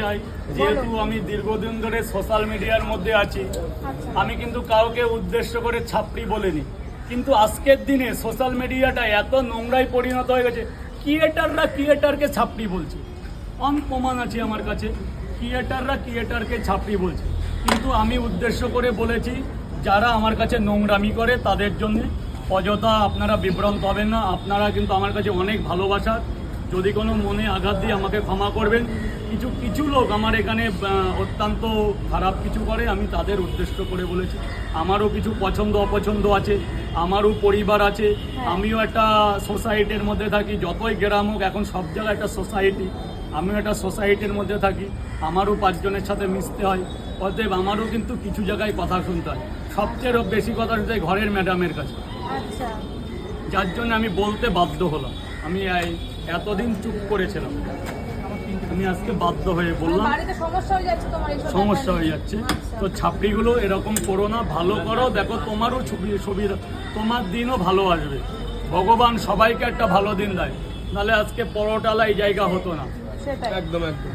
চাই যেহেতু আমি দীর্ঘদিন ধরে সোশ্যাল মিডিয়ার মধ্যে আছি আচ্ছা। আমি কিন্তু কাউকে উদ্দেশ্য করে ছাপড়ি বলিনি। কিন্তু আজকের দিনে সোশ্যাল মিডিয়াটা এত নোংরায় পরিণত হয়ে গেছে ক্রিয়েটাররা ক্রিয়েটারকে ছাপড়ি বলছে। অন প্রমাণ আছে আমার কাছে ক্রিয়েটাররা ক্রিয়েটারকে ছাপড়ি বলছে। কিন্তু আমি উদ্দেশ্য করে বলেছি যারা আমার কাছে নোংরামি করে তাদের জন্য। অযথা আপনারা বিভ্রান্ত হবেন না আপনারা কিন্তু আমার কাছে অনেক ভালোবাসার যদি কোনো মনে আঘাত দিয়ে আমাকে ক্ষমা করবেন কিছু কিছু লোক আমার এখানে অত্যন্ত খারাপ কিছু করে আমি তাদের উদ্দেশ্য করে বলেছি। আমারও কিছু পছন্দ অপছন্দ আছে আমারও পরিবার আছে আমিও একটা সোসাইটির মধ্যে থাকি যতই গ্রাম হোক এখন সব জায়গায় একটা সোসাইটি আমিও একটা সোসাইটির মধ্যে থাকি আমারও পাঁচজনের সাথে মিশতে হয় অতএব আমারও কিন্তু কিছু জায়গায় কথা শুনতে হয়। সবচেয়ে বেশি কথা শুনতে হয় ঘরের ম্যাডামের কাছে। আচ্ছা। যার জন্য আমি বলতে বাধ্য হলাম। আমি এই- এতদিন চুপ করেছিলাম। আমি আজকে বাধ্য হয়ে বললাম সমস্যা হয়ে যাচ্ছে তোমার এইসব সমস্যা ব্যাপারে? হয়ে যাচ্ছে। আচ্ছা। তো ছাপড়িগুলো এরকম করো না ভালো করো। দেখো তোমারও ছবি ছবি তোমার দিনও ভালো আসবে। ভগবান সবাইকে একটা ভালো দিন দেয়। নাহলে আজকে পরোটালা এই জায়গা হতো না। একদম একদম।